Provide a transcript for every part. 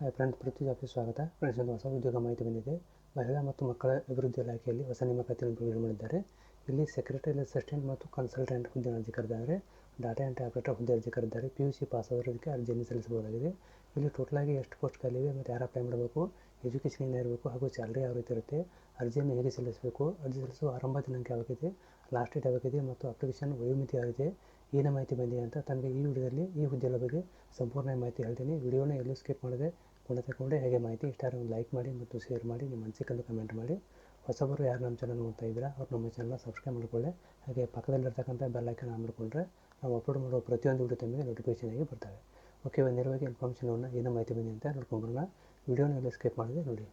Hi friends ಪೃಥ್ವಿ ಸ್ವಾಗತ. Friends, ಒಂದು ಹೊಸ ಉದ್ಯೋಗ ಮಾಹಿತಿ ಬಂದಿದೆ. ಮಹಿಳಾ ಮತ್ತು ಮಕ್ಕಳ ಅಭಿವೃದ್ಧಿ ಇಲಾಖೆಯಲ್ಲಿ ಹೊಸ ನೇಮಕಾತಿಯನ್ನು ಬಿಡುಗಡೆ ಮಾಡಿದ್ದಾರೆ. ಇಲ್ಲಿ ಸೆಕ್ರೆಟರಿ ಅಸಿಸ್ಟೆಂಟ್ ಮತ್ತು ಕನ್ಸಲ್ಟೆಂಟ್ ಹುದ್ದೆ ಅರ್ಜಿ ಕರೆದಿದ್ದಾರೆ. ಡಾಟಾ ಎಂಟ್ರಿ ಆಪರೇಟರ್ ಹುದ್ದೆ ಅರ್ಜಿ ಕರೆದಿದ್ದಾರೆ. ಪಿ ಯು ಸಿ ಪಾಸ್ ಆಗೋದಕ್ಕೆ ಅರ್ಜಿಯನ್ನು ಸಲ್ಲಿಸಬಹುದಾಗಿದೆ. ಇಲ್ಲಿ ಟೋಟಲಾಗಿ ಎಷ್ಟು ಪೋಸ್ಟ್ ಮತ್ತು ಯಾರು ಅಪ್ಲೈ ಮಾಡಬೇಕು ಎಜುಕೇಷನ್ ಏನಿರಬೇಕು ಹಾಗೂ ಸ್ಯಾಲ್ರಿ ಯಾವ ರೀತಿ ಇರುತ್ತೆ, ಅರ್ಜಿಯನ್ನು ಹೇಗೆ ಸಲ್ಲಿಸಬೇಕು, ಅರ್ಜಿ ಸಲ್ಲಿಸುವ ಆರಂಭ ದಿನಾಂಕ ಯಾವಾಗಿದೆ ಲಾಸ್ಟ್ ಡೇಟ್ ಯಾವಾಗಿದೆ ಮತ್ತು ಅಪ್ಲಿಕೇಶನ್ ವಯೋಮಿತಿ ಯಾವಿದೆ ಏನು ಮಾಹಿತಿ ಬಂದಿದೆ ಅಂತ ತನಗೆ ಈ ವಿಡಿಯೋದಲ್ಲಿ ಈ ಹುದ್ದೆಗಳ ಬಗ್ಗೆ ಸಂಪೂರ್ಣ ಮಾಹಿತಿ ಹೇಳ್ತೀನಿ. ವಿಡಿಯೋನ ಎಲ್ಲೂ ಸ್ಕಿಪ್ ಮಾಡದೆ ತಗೊಂಡೆ. ಹೇಗೆ ಮಾಹಿತಿ ಇಷ್ಟ ಒಂದು ಲೈಕ್ ಮಾಡಿ ಮತ್ತು ಶೇರ್ ಮಾಡಿ, ನಿಮ್ಮ ಅನಿಸಿಕೆಯನ್ನು ಕಮೆಂಟ್ ಮಾಡಿ. ಹೊಸಬರು ಯಾರು ನಮ್ಮ ಚಾನಲ್ ನೋಡ್ತಾ ಇದ್ದೀರಾ, ಅವ್ರು ನಮ್ಮ ಚಾನಲ್ನ ಸಬ್ಸ್ಕ್ರೈಬ್ ಮಾಡಿಕೊಳ್ಳಿ. ಹಾಗೆ ಪಕ್ಕದಲ್ಲಿರ್ತಕ್ಕಂಥ ಬೆಲ್ಲೈಕನ್ ಆನ್ ಮಾಡಿಕೊಂಡ್ರೆ ನಾವು ಅಪ್ಲೋಡ್ ಮಾಡೋ ಪ್ರತಿಯೊಂದು ವಿಡಿಯೋ ತಮಗೆ ನೋಟಿಫಿಕೇಶನ್ ಆಗಿ ಬರ್ತವೆ. ಓಕೆ ನೇರವಾಗಿ ಇನ್ಫಾರ್ಮೇಷನ್ ಏನೋ ಮಾಹಿತಿ ಬಂದಿದೆ ಅಂತ ನೋಡ್ಕೊಂಡ್ಬರೋಣ ವಿಡಿಯೋನ ಎಲ್ಲ ಸ್ಕಿಪ್ ಮಾಡಿದೆ ನೋಡಿ.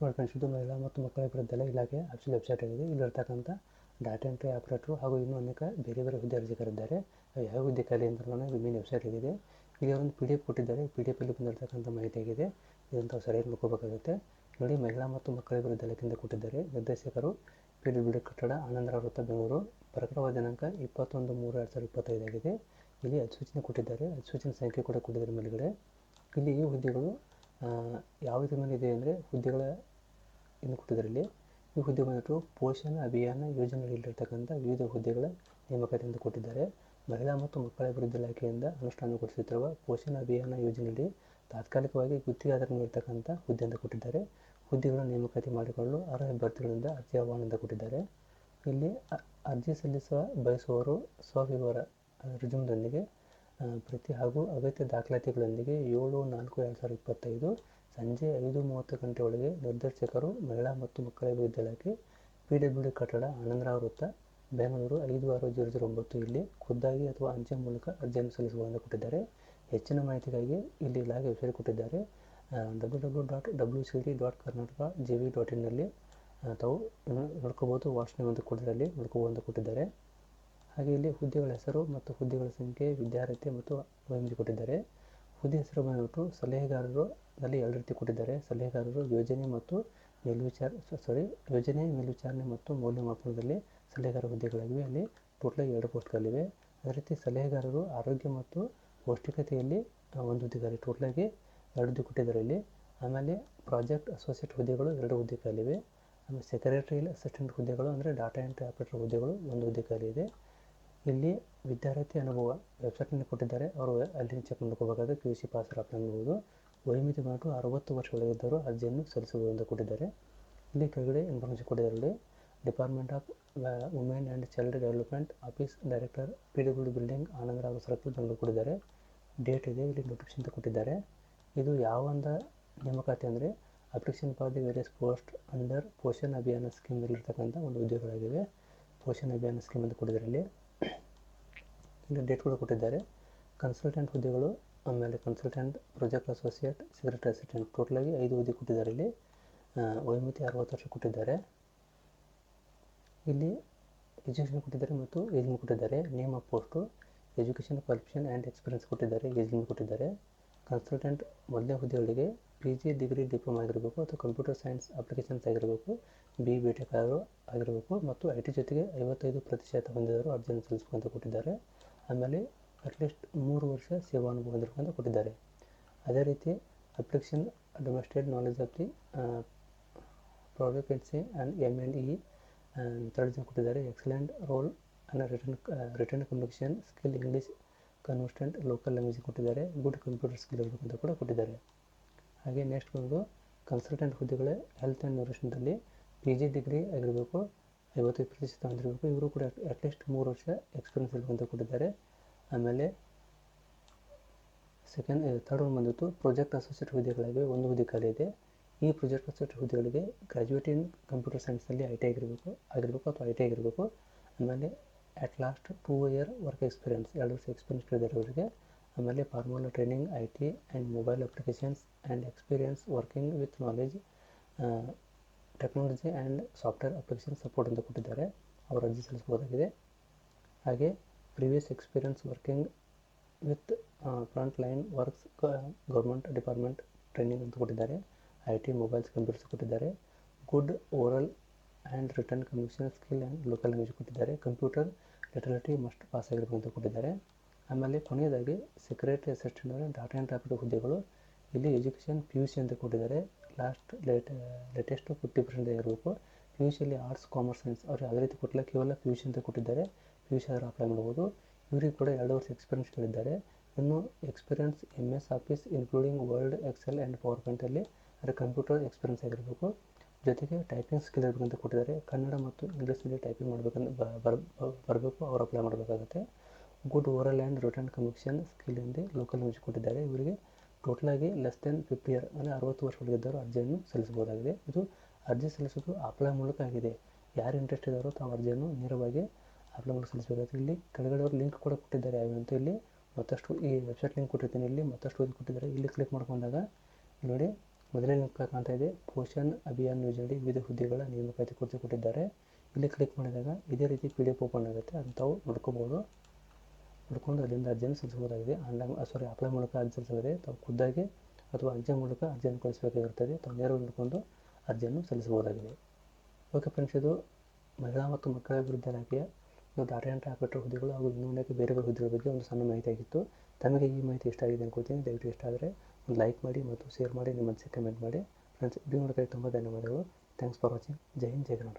ನೋಡಿ ಫ್ರೆಂಡ್ಸ್ ಇದು ಮಹಿಳಾ ಮತ್ತು ಮಕ್ಕಳ ಅಭಿವೃದ್ಧಿ ಇಲಾಖೆ ಅಫಿಷಿಯಲ್ ವೆಬ್ಸೈಟ್ ಆಗಿದೆ ಇಲ್ಲಿರ್ತಕ್ಕಂಥ ಡಾಟಾ ಎಂಟ್ರಿ ಆಪರೇಟ್ರು ಹಾಗೂ ಇನ್ನೂ ಅನೇಕ ಬೇರೆ ಬೇರೆ ಹುದ್ದೆ ಅರ್ಜಿಕರಿದ್ದಾರೆ ಯಾವ ಹುದ್ದೆ ಖಾಲಿ ಅಂತ ವೆಬ್ಸೈಟ್ ಆಗಿದೆ ಈಗ ಒಂದು ಪಿ ಡಿ ಎಫ್ ಕೊಟ್ಟಿದ್ದಾರೆ. ಪಿ ಡಿ ಎಫಲ್ಲಿ ಬಂದಿರತಕ್ಕಂಥ ಮಾಹಿತಿ ಆಗಿದೆ ಇದನ್ನು ತಾವು ಸರಿಯಾಗಿ ನೋಡ್ಕೋಬೇಕಾಗುತ್ತೆ ನೋಡಿ, ಮಹಿಳಾ ಮತ್ತು ಮಕ್ಕಳ ಅಭಿವೃದ್ಧಿ ಇಲಾಖೆಯಿಂದ ಕೊಟ್ಟಿದ್ದಾರೆ. ನಿರ್ದೇಶಕರು ಪಿ ಡಿ ಬಿಡಿ ಕಟ್ಟಡ ಆನಂದರಾವ್ ವೃತ್ತ ಬೆಂಗಳೂರು. ಪ್ರಕಟವಾದ ದಿನಾಂಕ ಇಪ್ಪತ್ತೊಂದು ಮೂರು ಎರಡು ಸಾವಿರದ ಇಪ್ಪತ್ತೈದಾಗಿದೆ ಇಲ್ಲಿ ಅಧಿಸೂಚನೆ ಕೊಟ್ಟಿದ್ದಾರೆ. ಅಧಿಸೂಚನೆ ಸಂಖ್ಯೆ ಕೂಡ ಕೊಟ್ಟಿದ್ದಾರೆ ಮೇಲುಗಡೆ. ಇಲ್ಲಿ ಈ ಹುದ್ದೆಗಳು ಯಾವ ರೀತಿ ಮೇಲೆ ಇದೆ ಅಂದರೆ ಹುದ್ದೆಗಳ ಇನ್ನು ಕೊಟ್ಟಿದ್ದಾರೆ ಇಲ್ಲಿ. ಈ ಹುದ್ದೆ ಬಂದ್ಬಿಟ್ಟು ಪೋಷಣ ಅಭಿಯಾನ ಯೋಜನೆಯಲ್ಲಿರ್ತಕ್ಕಂಥ ವಿವಿಧ ಹುದ್ದೆಗಳ ನೇಮಕಾತಿಯಿಂದ ಕೊಟ್ಟಿದ್ದಾರೆ. ಮಹಿಳಾ ಮತ್ತು ಮಕ್ಕಳ ಅಭಿವೃದ್ಧಿ ಇಲಾಖೆಯಿಂದ ಅನುಷ್ಠಾನಗೊಳಿಸುತ್ತಿರುವ ಪೋಷಣ ಅಭಿಯಾನ ಯೋಜನೆಯಲ್ಲಿ ತಾತ್ಕಾಲಿಕವಾಗಿ ಗುತ್ತಿಗೆ ಆಧಾರ ನೀಡತಕ್ಕಂಥ ಹುದ್ದೆಯಿಂದ ಕೊಟ್ಟಿದ್ದಾರೆ. ಹುದ್ದೆಗಳ ನೇಮಕಾತಿ ಮಾಡಿಕೊಳ್ಳಲು ಅರ್ಹ ಅಭ್ಯರ್ಥಿಗಳಿಂದ ಅರ್ಜಿ ಆಹ್ವಾನದಿಂದ ಕೊಟ್ಟಿದ್ದಾರೆ. ಇಲ್ಲಿ ಅರ್ಜಿ ಸಲ್ಲಿಸುವ ಬಯಸುವವರು ಸ್ವವಿವರ ರುಜುಮ್ದೊಂದಿಗೆ ಪ್ರತಿ ಹಾಗೂ ಅಗತ್ಯ ದಾಖಲಾತಿಗಳೊಂದಿಗೆ ಏಳು ನಾಲ್ಕು ಎರಡು ಸಾವಿರದ ಇಪ್ಪತ್ತೈದು ಸಂಜೆ ಐದು ಮೂವತ್ತು ಗಂಟೆಯೊಳಗೆ ನಿರ್ದೇಶಕರು, ಮಹಿಳಾ ಮತ್ತು ಮಕ್ಕಳ ಅಭಿವೃದ್ಧಿ ಇಲಾಖೆ, ಪಿ ಡಬ್ಲ್ಯೂ ಡಿ ಕಟ್ಟಡ, ಆನಂದರಾವ್ ವೃತ್ತ ಬೆಂಗಳೂರು ಐದು ಆರು ಜೀರೋ ಜೀರೋ ಒಂಬತ್ತು ಇಲ್ಲಿ ಖುದ್ದಾಗಿ ಅಥವಾ ಅಂಚೆ ಮೂಲಕ ಅರ್ಜಿಯನ್ನು ಸಲ್ಲಿಸುವಂತೆ ಕೊಟ್ಟಿದ್ದಾರೆ. ಹೆಚ್ಚಿನ ಮಾಹಿತಿಗಾಗಿ ಇಲ್ಲಿ ಇಲಾಖೆ ವೆಬ್ಸೈಟ್ ಕೊಟ್ಟಿದ್ದಾರೆ. W W dot W C D dot Karnataka G V dot ಇನ್ನಲ್ಲಿ ತಾವು ನೋಡ್ಕೋಬೋದು ಒಂದು ಅಂತ ಕೊಟ್ಟಿದ್ದಲ್ಲಿ ನೋಡ್ಕೋಬೋದು ಅಂತ ಕೊಟ್ಟಿದ್ದಾರೆ. ಹಾಗೆ ಇಲ್ಲಿ ಹುದ್ದೆಗಳ ಹೆಸರು ಮತ್ತು ಹುದ್ದೆಗಳ ಸಂಖ್ಯೆ ವಿದ್ಯಾರ್ಥಿ ಮತ್ತು ರೇಂಜ್ ಕೊಟ್ಟಿದ್ದಾರೆ. ಹುದ್ದೆ ಹೆಸರು ಬಂದುಬಿಟ್ಟು ಸಲಹೆಗಾರರು ಅಲ್ಲಿ ಎರಡು ರೀತಿ ಕೊಟ್ಟಿದ್ದಾರೆ. ಸಲಹೆಗಾರರು ಯೋಜನೆ ಮತ್ತು ಮೇಲ್ವಿಚಾರ ಸಾರಿ ಯೋಜನೆ, ಮೇಲ್ವಿಚಾರಣೆ ಮತ್ತು ಮೌಲ್ಯಮಾಪನದಲ್ಲಿ ಸಲಹೆಗಾರ ಹುದ್ದೆಗಳಾಗಿವೆ ಅಲ್ಲಿ ಟೋಟಲಾಗಿ ಎರಡು ಪೋಸ್ಟ್ಗಳಿವೆ ಅದೇ ರೀತಿ ಸಲಹೆಗಾರರು ಆರೋಗ್ಯ ಮತ್ತು ಪೌಷ್ಟಿಕತೆಯಲ್ಲಿ ಒಂದು ಹುದ್ದೆಗಾರಿ ಟೋಟಲಾಗಿ ಎರಡು ಹುದ್ದೆ ಕೊಟ್ಟಿದ್ದಾರೆ. ಇಲ್ಲಿ ಆಮೇಲೆ ಪ್ರಾಜೆಕ್ಟ್ ಅಸೋಸಿಯೇಟ್ ಹುದ್ದೆಗಳು ಎರಡು ಹುದ್ದೆ ಖಾಲಿವೆ ಆಮೇಲೆ ಸೆಕ್ರೆಟರಿಯಲ್ ಅಸಿಸ್ಟೆಂಟ್ ಹುದ್ದೆಗಳು ಅಂದರೆ ಡಾಟಾ ಎಂಟ್ರಿ ಆಪರೇಟರ್ ಹುದ್ದೆಗಳು ಒಂದು ಹುದ್ದೆ ಇದೆ ಇಲ್ಲಿ ವಿದ್ಯಾರ್ಥಿ ಅನುಭವ ವೆಬ್ಸೈಟ್ನಲ್ಲಿ ಕೊಟ್ಟಿದ್ದಾರೆ. ಅವರು ಅಲ್ಲಿ check ಮಾಡ್ಕೋಬೇಕಾದ್ರೆ P U C pass apply ಮಾಡ್ಬೋದು. ವಯೋಮಿತಿ ಬಂದು ಅರವತ್ತು ವರ್ಷ ಅರ್ಜಿಯನ್ನು ಸಲ್ಲಿಸಬಹುದು ಅಂತ ಕೊಟ್ಟಿದ್ದಾರೆ. ಇಲ್ಲಿ ಕೆಳಗಡೆ ಇನ್ಫಾರ್ಮೇಷನ್ ಕೊಟ್ಟಿದ್ದಾರೆ department of women and child development office director P W building Anandrao circle Bengaluru ಕೊಟ್ಟಿದ್ದಾರೆ. ಡೇಟ್ ಇದೆ, ಇಲ್ಲಿ ನೋಟಿಫಿಕೇಶನ್ ಅಂತ ಕೊಟ್ಟಿದ್ದಾರೆ. ಇದು ಯಾವ ಒಂದು ನೇಮಕಾತಿ ಅಂದರೆ, application for the various post under Poshan Abhiyan ಸ್ಕೀಮಲ್ಲಿರ್ತಕ್ಕಂಥ ಒಂದು ಉದ್ಯೋಗಗಳಾಗಿವೆ ಪೋಷಣ್ ಅಭಿಯಾನ ಸ್ಕೀಮ್ ಅಂತ ಕೊಟ್ಟಿದ್ದಾರೆ ಇಲ್ಲಿ. ಇಲ್ಲಿ ಡೇಟ್ ಕೂಡ ಕೊಟ್ಟಿದ್ದಾರೆ. ಕನ್ಸಲ್ಟೆಂಟ್ ಹುದ್ದೆಗಳು, ಆಮೇಲೆ consultant project associate secretary assistant ಟೋಟಲಾಗಿ ಐದು ಹುದ್ದೆ ಕೊಟ್ಟಿದ್ದಾರೆ ಇಲ್ಲಿ. ವಯೋಮಿತಿ ಅರವತ್ತು ವರ್ಷ ಕೊಟ್ಟಿದ್ದಾರೆ. ಇಲ್ಲಿ ಎಜುಕೇಷನ್ ಕೊಟ್ಟಿದ್ದಾರೆ ಮತ್ತು ಏಜ್ ಕೊಟ್ಟಿದ್ದಾರೆ. Name of post education qualification and experience ಕೊಟ್ಟಿದ್ದಾರೆ. ಏಜ್ ಕೊಟ್ಟಿದ್ದಾರೆ. ಕನ್ಸಲ್ಟೆಂಟ್ ಮೊದಲನೇ ಹುದ್ದೆಗಳಿಗೆ ಪಿ ಜಿ ಡಿಗ್ರಿ ಡಿಪ್ಲೊಮಾ ಆಗಿರಬೇಕು ಅಥವಾ ಕಂಪ್ಯೂಟರ್ ಸೈನ್ಸ್ ಅಪ್ಲಿಕೇಶನ್ಸ್ ಆಗಿರಬೇಕು ಬಿ ಬಿ ಟೆಕ್ ಆಗಿರಬೇಕು ಮತ್ತು ಐ ಟಿ ಜೊತೆಗೆ ಐವತ್ತೈದು ಪ್ರತಿಶತ ಹೊಂದಿದವರು ಅರ್ಜಿಯನ್ನು ಅಂತ ಕೊಟ್ಟಿದ್ದಾರೆ. ಆಮೇಲೆ ಅಟ್ಲೀಸ್ಟ್ ಮೂರು ವರ್ಷ ಸೇವಾನುಭವ ಅಂತ ಕೊಟ್ಟಿದ್ದಾರೆ. ಅದೇ ರೀತಿ application demonstrate knowledge of the ಪ್ರಾಡಕ್ಟ್ಸಿ and M and E ಜನ ಕೊಟ್ಟಿದ್ದಾರೆ. Excellent oral and written written communication skill English conversant local language ಕೊಟ್ಟಿದ್ದಾರೆ. ಗುಡ್ ಕಂಪ್ಯೂಟರ್ ಸ್ಕಿಲ್ ಇರಬೇಕು ಅಂತ ಕೂಡ ಕೊಟ್ಟಿದ್ದಾರೆ. ಹಾಗೆ ನೆಕ್ಸ್ಟ್ ಬಂದು ಕನ್ಸಲ್ಟೆಂಟ್ ಹುದ್ದೆಗಳೇ ಹೆಲ್ತ್ ಆ್ಯಂಡ್ ನ್ಯೂಟ್ರಿಷನ್ದಲ್ಲಿ ಪಿ ಜಿ ಡಿಗ್ರಿ ಆಗಿರಬೇಕು ಐವತ್ತೈದು ಪ್ರತಿಶತ ಹೊಂದಿರಬೇಕು ಇವರು ಕೂಡ ಅಟ್ಲೀಸ್ಟ್ ಮೂರು ವರ್ಷ ಎಕ್ಸ್ಪೀರಿಯನ್ಸ್ ಇರಬೇಕು ಅಂತ ಕೊಟ್ಟಿದ್ದಾರೆ. ಆಮೇಲೆ ಸೆಕೆಂಡ್ ಥರ್ಡ್ ಒನ್ ಬಂದಿತ್ತು ಪ್ರಾಜೆಕ್ಟ್ ಅಸೋಸಿಯೇಟ್ ಹುದ್ದೆಗಳಾಗಿವೆ. ಒಂದು ಹುದ್ದೆ ಖಾಲಿ ಇದೆ. ಈ ಪ್ರೊಜೆಕ್ಟ್ ಅಸೋಸಿಯೇಟ್ ಹುದ್ದೆಗಳಿಗೆ ಗ್ರ್ಯಾಜುಯೇಟ್ ಇನ್ ಕಂಪ್ಯೂಟರ್ ಸೈನ್ಸ್ನಲ್ಲಿ ಐ ಟಿ ಆಗಿರಬೇಕು ಆಗಿರಬೇಕು ಅಥವಾ ಐ ಟಿ ಆಗಿರಬೇಕು. ಆಮೇಲೆ at last two year work experience ಎರಡು ವರ್ಷ ಎಕ್ಸ್ಪೀರಿಯನ್ಸ್ ಇದ್ದಾರೆ ಅವರಿಗೆ ಆಮೇಲೆ formal training I T and mobile applications and experience working with knowledge technology and software application support ಅಂತ ಕೊಟ್ಟಿದ್ದಾರೆ. ಅವರು ಅರ್ಜಿ ಸಲ್ಲಿಸ್ಬೋದಾಗಿದೆ ಹಾಗೆ previous experience working with front line works government department training ಅಂತ ಕೊಟ್ಟಿದ್ದಾರೆ. ಐ ಟಿ ಮೊಬೈಲ್ಸ್ ಕಂಪ್ಯೂಟರ್ಸ್ ಕೊಟ್ಟಿದ್ದಾರೆ. Good oral and written communication skill and local language ಕೊಟ್ಟಿದ್ದಾರೆ. ಕಂಪ್ಯೂಟರ್ ಲಿಟರಲಿಟಿ ಮಸ್ಟ್ ಪಾಸ್ ಆಗಿರಬೇಕು ಅಂತ ಕೊಟ್ಟಿದ್ದಾರೆ. ಆಮೇಲೆ ಕೊನೆಯದಾಗಿ ಸೆಕ್ರೆಟರಿ ಅಸಿಸ್ಟೆಂಟ್ ಅಂದರೆ ಡಾಟಾ ಆ್ಯಂಡ್ ಟ್ರಾಫಿಕ್ ಹುದ್ದೆಗಳು. ಇಲ್ಲಿ ಎಜುಕೇಷನ್ ಪಿ ಯು ಸಿ ಅಂತ ಕೊಟ್ಟಿದ್ದಾರೆ. Last late, latest fifty percent ಇರಬೇಕು ಪಿ ಯು ಸಿಯಲ್ಲಿ ಆರ್ಟ್ಸ್, ಕಾಮರ್ಸ್, ಸೈನ್ಸ್ ಅವ್ರು ಯಾವುದೇ ರೀತಿ ಕೊಟ್ಟಿಲ್ಲ, ಕೇವಲ ಪಿ ಯು ಸಿ ಅಂತ ಕೊಟ್ಟಿದ್ದಾರೆ. ಪಿ ಯು ಸಿ ಆದರೂ ಅಪ್ಲೈ ಮಾಡ್ಬೋದು. ಇವರಿಗೆ ಕೂಡ ಎರಡು ವರ್ಷ ಎಕ್ಸ್ಪೀರಿಯನ್ಸ್ ಕೇಳಿದ್ದಾರೆ ಇನ್ನು experience M S office including world excel and power ಪಾಯಿಂಟಲ್ಲಿ ಅದರ ಕಂಪ್ಯೂಟರ್ ಎಕ್ಸ್ಪೀರಿಯನ್ಸ್ ಆಗಿರಬೇಕು. ಜೊತೆಗೆ ಟೈಪಿಂಗ್ ಸ್ಕಿಲ್ ಇರಬೇಕಂತ ಕೊಟ್ಟಿದ್ದಾರೆ. ಕನ್ನಡ ಮತ್ತು ಇಂಗ್ಲೀಷ್ ಇಂಗ್ಲೀಷ್ನಲ್ಲಿ ಟೈಪಿಂಗ್ ಮಾಡಬೇಕಂತ ಬರಬೇಕು, ಅವ್ರು ಅಪ್ಲೈ ಮಾಡಬೇಕಾಗುತ್ತೆ. Good oral and written communication skill ಹಿಂದೆ ಲೋಕಲ್ ನ್ಯೂಸ್ ಕೊಟ್ಟಿದ್ದಾರೆ. ಇವರಿಗೆ ಟೋಟಲಾಗಿ ಲೆಸ್ ದೆನ್ ಫಿಫ್ಟಿ ಇಯರ್ ಅಂದರೆ ಅರವತ್ತು ವರ್ಷ ಒಳಗಿದ್ದವರು ಅರ್ಜಿಯನ್ನು ಸಲ್ಲಿಸಬಹುದಾಗಿದೆ. ಇದು ಅರ್ಜಿ ಸಲ್ಲಿಸೋದು ಅಪ್ಲೈ ಮೂಲಕ ಆಗಿದೆ. ಯಾರು ಇಂಟ್ರೆಸ್ಟ್ ಇದ್ದಾರೋ ತಾವು ಅರ್ಜಿಯನ್ನು ನೇರವಾಗಿ ಅಪ್ಲೈ ಮೂಲಕ ಸಲ್ಲಿಸಬೇಕಾಗುತ್ತೆ. ಇಲ್ಲಿ ಕೆಳಗಡೆ ಅವರು ಲಿಂಕ್ ಕೂಡ ಕೊಟ್ಟಿದ್ದಾರೆ. ಯಾವಂತ ಅಂತ ಇಲ್ಲಿ ಮತ್ತಷ್ಟು ಈ ವೆಬ್ಸೈಟ್ ಲಿಂಕ್ ಕೊಟ್ಟಿರ್ತೀನಿ. ಇಲ್ಲಿ ಮತ್ತಷ್ಟು ಓದಿ ಕೊಟ್ಟಿದ್ದಾರೆ. ಇಲ್ಲಿ ಕ್ಲಿಕ್ ಮಾಡ್ಕೊಂಡಾಗ ನೋಡಿ ಮೊದಲನೇ ಕಾಣ್ತಾ ಇದೆ, ಪೋಷಣ್ ಅಭಿಯಾನ್ ಯೋಜನೆಯಡಿ ವಿವಿಧ ಹುದ್ದೆಗಳ ನೇಮಕಾತಿ ಕುರಿತು ಕೊಟ್ಟಿದ್ದಾರೆ. ಇಲ್ಲಿ ಕ್ಲಿಕ್ ಮಾಡಿದಾಗ ಇದೇ ರೀತಿ ಪಿ ಡಿ ಎಫ್ ಓಪನ್ ಆಗುತ್ತೆ ಅದನ್ನು ತಾವು ನೋಡ್ಕೋಬೋದು. ನೋಡ್ಕೊಂಡು ಅದರಿಂದ ಅರ್ಜಿಯನ್ನು ಸಲ್ಲಿಸಬಹುದಾಗಿದೆ. ಆನ್ಲೈನ್ ಸಾರಿ ಅಪ್ಲೈ ಮೂಲಕ ಅರ್ಜಿ ಸಲ್ಲಿಸಬೇಕಾಗಿದೆ ತಾವು ಖುದ್ದಾಗಿ ಅಥವಾ ಅಂಚೆ ಮೂಲಕ ಅರ್ಜಿಯನ್ನು ಕಳಿಸಬೇಕಾಗಿರುತ್ತದೆ ತಾವು ನೇರವಾಗಿ ನೋಡಿಕೊಂಡು ಅರ್ಜಿಯನ್ನು ಸಲ್ಲಿಸಬಹುದಾಗಿದೆ. ಓಕೆ ಫ್ರೆಂಡ್ಸ್ ಇದು ಮಹಿಳಾ ಮತ್ತು ಮಕ್ಕಳ ಅಭಿವೃದ್ಧಿ ಇಲಾಖೆಯ ಡಾಟಾ ಎಂಟ್ರಿ ಆಪರೇಟರ್ ಹುದ್ದೆಗಳು ಹಾಗೂ ಇನ್ನೂ ಬೇರೆ ಬೇರೆ ಹುದ್ದೆಗಳ ಬಗ್ಗೆ ಒಂದು ಸಣ್ಣ ಮಾಹಿತಿ ಆಗಿತ್ತು. ತಮಗೆ ಈ ಮಾಹಿತಿ ಇಷ್ಟ ಆಗಿದೆ ಅನ್ಕೋತೀನಿ ದಯವಿಟ್ಟು ಇಷ್ಟ ಆದರೆ ಲೈಕ್ ಮಾಡಿ ಮತ್ತು ಶೇರ್ ಮಾಡಿ, ನಿಮ್ಮ ಅನಿಸಿಕೆ ಕಮೆಂಟ್ ಮಾಡಿ. ಫ್ರೆಂಡ್ಸ್ ಇದು ನೋಡೋಕ್ಕೆ ತುಂಬ ಧನ್ಯವಾದಗಳು. Thanks for watching Jai Hind, Jai Kannada.